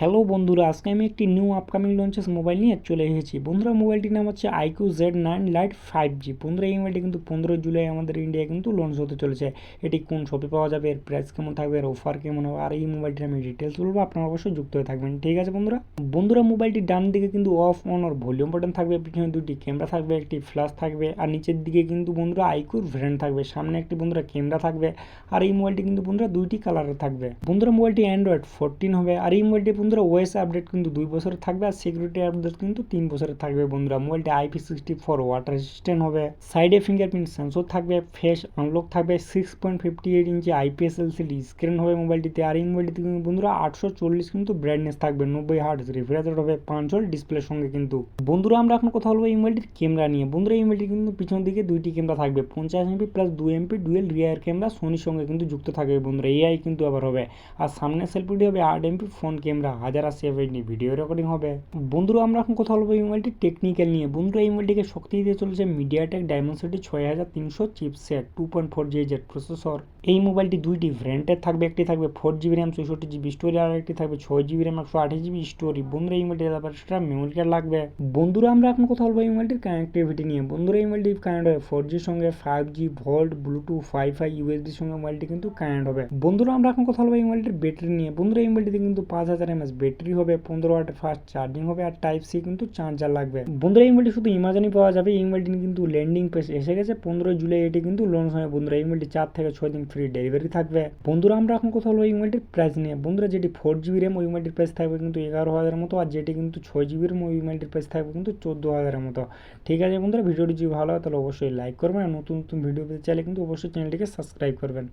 Hello বন্ধুরা, আজকে আমি একটি নিউ আপকামিং লঞ্চেস মোবাইল নিয়ে চলে এসেছি। বন্ধুরা মোবাইলটির নাম হচ্ছে iQOO Z nine lite five G বন্ধুরা, এই মোবাইলটি কিন্তু পনেরো জুলাই আমাদের ইন্ডিয়ায় কিন্তু লঞ্চ হতে চলেছে। এটি কোন শপে পাওয়া যাবে, এর প্রাইস কেমন থাকবে, এর অফার কেমন হবে, আর এই মোবাইলটির আমি ডিটেলস বলব, আপনারা অবশ্যই যুক্ত হয়ে থাকবেন। ঠিক আছে বন্ধুরা? বন্ধুরা মোবাইলটির ডান দিকে কিন্তু অফ অন আর ভলিউম বাটন থাকবে, পিছনে দুটি ক্যামেরা থাকবে, একটি ফ্ল্যাশ থাকবে, আর নিচের দিকে কিন্তু বন্ধুরা আইকিউর ভ্যারিয়েন্ট থাকবে। সামনে একটি বন্ধুরা ক্যামেরা থাকবে, আর এই মোবাইলটি কিন্তু বন্ধুরা দুইটি কালারের থাকবে। বন্ধুরা মোবাইলটি অ্যান্ড্রয়েড ফোরটিন হবে, আর এই মোবাইলটি বন্ধুরা, ওএস আপডেট কিন্তু দুই বছরের থাকবে আর সিকিউরিটি আপডেট কিন্তু তিন বছরের থাকবে বন্ধুরা। মোবাইলটি IP sixty four water resistant হবে। সাইডে ফিঙ্গারপ্রিন্ট সেন্সর থাকবে ফেস আনলক থাকবে six point fifty eight inch IPS LCD screen হবে মোবাইলটিতে আর এই মোবাইলটিতে কিন্তু বন্ধুরা, আটশো চল্লিশ কিন্তু ব্রাইটনেস থাকবে, নব্বই হার্ট রিফ্রেশ হবে পাঁচ হল ডিসপ্লের সঙ্গে কিন্তু। বন্ধুরা, আমরা এখন কথা বলব এই মোবাইলটির ক্যামেরা নিয়ে। বন্ধুরা, এই মোবাইলটি কিন্তু পিছন দিকে দুইটি ক্যামেরা থাকবে, পঞ্চাশ এমপি প্লাস দুই এমপি ডুয়েল রিয়ার ক্যামেরা সোনির সঙ্গে কিন্তু যুক্ত থাকবে বন্ধুরা। এআই কিন্তু আবার হবে। আর সামনে সেলফিটি হবে আট এমপি ফোন ক্যামেরা হাজার আশি এফএইচডি ভিডিও রেকর্ডিং হবে। বন্ধুরা, আমরা এখন কথা বলব এই মোবাইলটি টেকনিক্যাল নিয়ে। বন্ধুরা, এই মোবাইলটিকে শক্তি দিতে চলেছে মিডিয়াটেক ডায়মন্ডসিটি ছয় হাজার তিনশো চিপসেট টু পয়েন্ট ফোর জিএজের প্রসেসর এই মোবাইলটি দুইটি ভ্যারিয়েন্টের থাকবে, একটি থাকবে ফোর জিবি র্যাম চৌষট্টি জিবি স্টোরি আর একটি থাকবে ছয় জিবি র্যাম একশো আঠাশ জিবি স্টোরি বন্ধুরা, এই মোবাইলটির এক্সট্রা মেমোরি কার্ড লাগবে। বন্ধুরা, আমরা এখন কথা বলব এই মোবাইলটির কানেক্টিভিটি নিয়ে। বন্ধুরা, এই মোবাইলটি কানেক্ট হবে ফোর জির সঙ্গে five G VoLTE Bluetooth fi ইউএসবির সঙ্গে মোবাইলটি কিন্তু কানেক্ট হবে। বন্ধুরা, আমরা এখন কথা বলব এই মোবাইলটির ব্যাটারি নিয়ে। বন্ধুরা, এই মোবাইলটিতে কিন্তু পাঁচ হাজার এমএস ব্যাটারি হবে, পনেরো ওয়াটের ফাস্ট চার্জিং হবে আর টাইপ সি কিন্তু চার্জার লাগবে। বন্ধুরা, এই মোবাইলটি শুধু ইমাজনই পাওয়া যাবে। এই মোবাইলটি কিন্তু ল্যান্ডিং পেজ এসে গেছে। পনেরোই জুলাই এটি কিন্তু লঞ্চ হয়। বন্ধুরা, এই মোবাইলটি চার থেকে ছয় দিন ফ্রি ডেলিভারি থাকবে। বন্ধুরা, আমরা এখন কথা বলব এই মোবাইলটির প্রাইস নিয়ে। বন্ধুরা, যেটি ফোর জিবি র্যাম ওই মোবাইলটির প্রাইস থাকবে কিন্তু এগারো হাজারের মতো আর যেটি কিন্তু ছয় জিবি র্যাম ওই মোবাইলটির প্রাইস থাকবে কিন্তু চোদ্দ হাজারের মতো। ঠিক আছে বন্ধুরা, ভিডিওটি যদি ভালো হয় তাহলে অবশ্যই লাইক করবেন আর নতুন নতুন ভিডিও পেতে চাইলে কিন্তু অবশ্যই চ্যানেলটিকে সাবস্ক্রাইব করবেন।